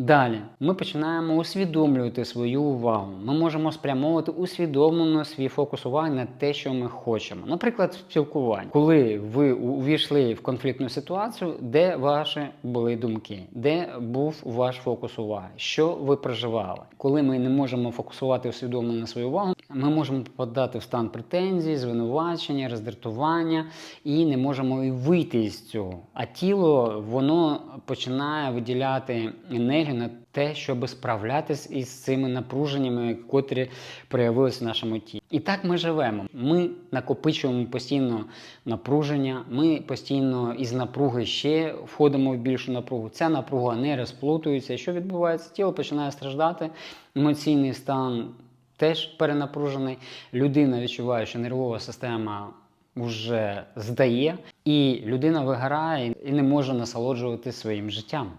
Далі ми починаємо усвідомлювати свою увагу. Ми можемо спрямовувати усвідомлено свій фокус уваги на те, що ми хочемо. Наприклад, спілкування, коли ви увійшли в конфліктну ситуацію, де ваші були думки, де був ваш фокус уваги, що ви проживали. Коли ми не можемо фокусувати усвідомлено свою увагу, ми можемо попадати в стан претензій, звинувачення, роздратування і не можемо і вийти із цього. А тіло воно починає виділяти енергію на те, щоб справлятись із цими напруженнями, котрі проявилися в нашому тілі. І так ми живемо. Ми накопичуємо постійно напруження, ми постійно із напруги ще входимо в більшу напругу. Ця напруга не розплутується. Що відбувається? Тіло починає страждати, емоційний стан теж перенапружений. Людина відчуває, що нервова система вже здає, і людина вигорає і не може насолоджуватися своїм життям.